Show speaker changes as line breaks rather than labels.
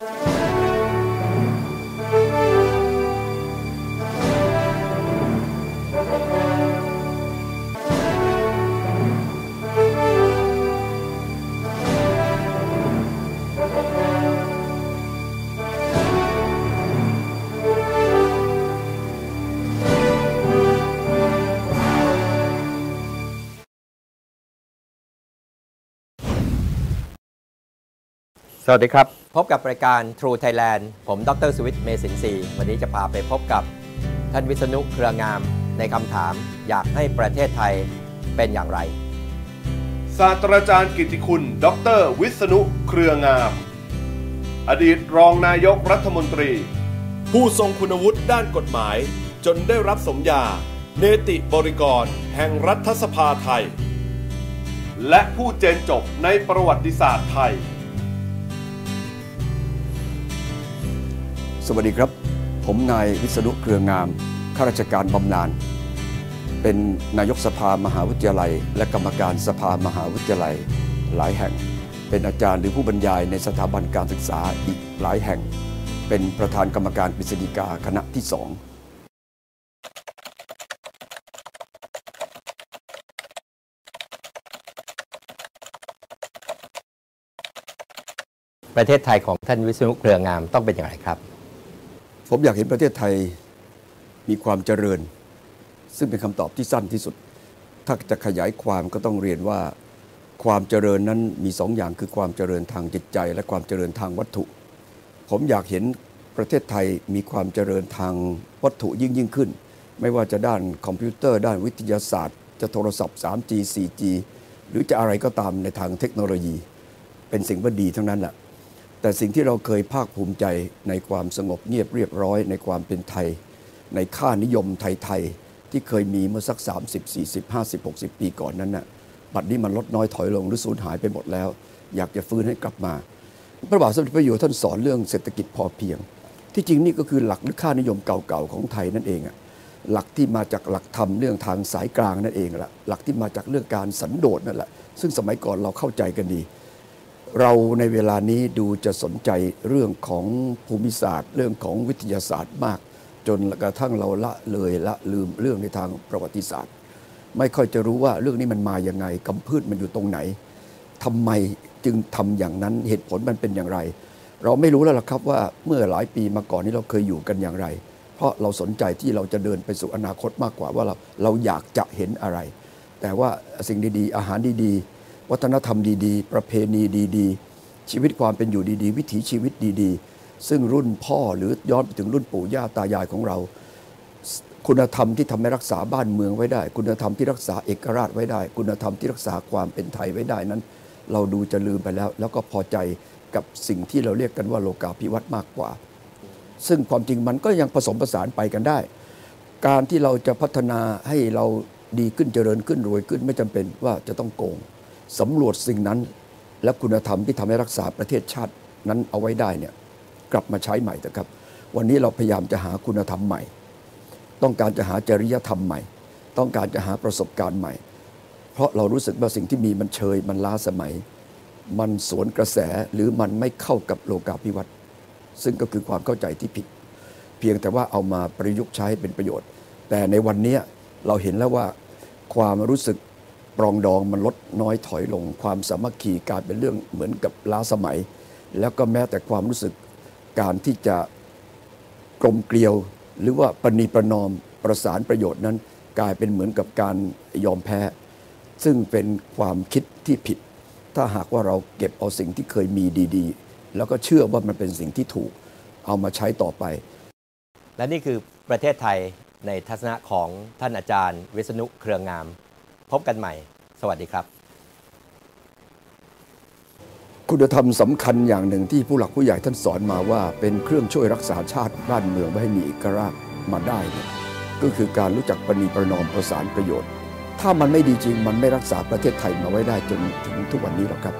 you. สวัสดีครับ พบกับรายการ True Thailand ผมดรสวิทย์เมสินทรีย์วันนี้จะพาไปพบกับ ท่านวิษณุเครืองามในคำถามอยากให้ประเทศไทยเป็นอย่างไร
ศาสตราจารย์กิติคุณ ดร วิษณุเครืองาม อดีตรองนายกรัฐมนตรี ผู้ทรงคุณวุฒิด้านกฎหมาย จนได้รับสมญาเนติบริกร แห่งรัฐสภาไทย และผู้เจนจบในประวัติศาสตร์ไทย
สวัสดีครับ ผมนายวิษณุเครืองาม ข้าราชการบำนาญ เป็นนายกสภามหาวิทยาลัย และกรรมการสภามหาวิทยาลัยหลายแห่ง เป็นอาจารย์หรือผู้บรรยายในสถาบันการศึกษาอีกหลายแห่ง เป็นประธานกรรมการกฤษฎีกาคณะที่สอง
ประเทศไทยของท่านวิษณุเครืองามต้องเป็นอย่างไรครับ
ผมอยากเห็นประเทศไทยมีความเจริญ ซึ่งเป็นคำตอบที่สั้นที่สุด ถ้าจะขยายความก็ต้องเรียนว่า ความเจริญนั้นมีสองอย่างคือความเจริญทางจิตใจ และความเจริญทางวัตถุ ผมอยากเห็นประเทศไทยมีความเจริญทางวัตถุยิ่งยิ่งขึ้น ไม่ว่าจะด้านคอมพิวเตอร์ด้านวิทยาศาสตร์ จะโทรศัพท์ 3G 4G หรือจะอะไรก็ตามในทางเทคโนโลยี เป็นสิ่งว่าดีทั้งนั้นแหละ แต่สิ่งที่เราเคยภาคภูมิใจในความสงบเงียบเรียบร้อย ในความเป็นไทย ในค่านิยมไทยๆที่เคยมีเมื่อสัก 30 40 50 60 ปีก่อนนั้นน่ะบัดนี้มันลดน้อยถอยลงหรือสูญหายไปหมดแล้ว อยากจะฟื้นให้กลับมา พระบาทสมเด็จพระอยู่หัวท่านสอนเรื่องเศรษฐกิจพอเพียง ที่จริงนี่ก็คือหลักหรือค่านิยมเก่าๆของไทยนั่นเองอะหลักที่มาจากหลักธรรมเรื่องทางสายกลางนั่นเองละหลักที่มาจากเรื่องการสันโดษนั่นแหละซึ่งสมัยก่อนเราเข้าใจกันดี เราในเวลานี้ดูจะสนใจเรื่องของภูมิศาสตร์ เรื่องของวิทยาศาสตร์มาก จนกระทั่งเราละเลยละลืมเรื่องในทางประวัติศาสตร์ ไม่ค่อยจะรู้ว่าเรื่องนี้มันมาอย่างไงกำพืชมันอยู่ตรงไหนทำไมจึงทำอย่างนั้นเหตุผลมันเป็นอย่างไร เราไม่รู้แล้วล่ะครับว่าเมื่อหลายปีมาก่อนนี้เราเคยอยู่กันอย่างไร เพราะเราสนใจที่เราจะเดินไปสู่อนาคตมากกว่าว่าเราเราอยากจะเห็นอะไร แต่ว่าสิ่งดีๆ อาหารดีๆ วัฒนธรรมดีๆ ประเพณีดีๆ ชีวิตความเป็นอยู่ดีๆ วิถีชีวิตดีๆ ซึ่งรุ่นพ่อหรือย้อนไปถึงรุ่นปู่ย่าตายายของเรา คุณธรรมที่ทำให้รักษาบ้านเมืองไว้ได้ คุณธรรมที่รักษาเอกราชไว้ได้ คุณธรรมที่รักษาความเป็นไทยไว้ได้นั้น เราดูจะลืมไปแล้ว แล้วก็พอใจกับสิ่งที่เราเรียกกันว่าโลกาภิวัตน์มากกว่า ซึ่งความจริงมันก็ยังผสมผสานไปกันได้ การที่เราจะพัฒนาให้เราดีขึ้นเจริญขึ้นรวยขึ้นไม่จำเป็นว่าจะต้องโกง สำรวจสิ่งนั้น และคุณธรรมที่ทำให้รักษาประเทศชาตินั้นเอาไว้ได้เนี่ยกลับมาใช้ใหม่เถอะครับ วันนี้เราพยายามจะหาคุณธรรมใหม่ ต้องการจะหาจริยธรรมใหม่ ต้องการจะหาประสบการณ์ใหม่ เพราะเรารู้สึกว่าสิ่งที่มีมันเชยมันล้าสมัย มันสวนกระแสหรือมันไม่เข้ากับโลกาภิวัตน์ซึ่งก็คือความเข้าใจที่ผิด เพียงแต่ว่าเอามาประยุกต์ใช้เป็นประโยชน์ แต่ในวันนี้เราเห็นแล้วว่าความรู้สึก ปรองดองมันลดน้อยถอยลง ความสามัคคีกลายเป็นเรื่องเหมือนกับล้าสมัย แล้วก็แม้แต่ความรู้สึกการที่จะกลมเกลียว หรือว่าปณีประนอมประสานประโยชน์นั้น กลายเป็นเหมือนกับการยอมแพ้ ซึ่งเป็นความคิดที่ผิด ถ้าหากว่าเราเก็บเอาสิ่งที่เคยมีดี ๆ แล้วก็เชื่อว่ามันเป็นสิ่งที่ถูกเอามาใช้ต่อไป
และนี่คือประเทศไทยในทัศนะของท่านอาจารย์ วิษณุเครืองาม พบกันใหม่ สวัสดีครับ
คุณธรรมสำคัญอย่างหนึ่งที่ผู้หลักผู้ใหญ่ท่านสอนมาว่า เป็นเครื่องช่วยรักษาชาติบ้านเมืองไว้ให้มีเอกราชมาได้เนี่ยก็คือการรู้จักปณีประนอมประสานประโยชน์ ถ้ามันไม่ดีจริงมันไม่รักษาประเทศไทยมาไว้ได้จนถึงทุกวันนี้หรอกครับ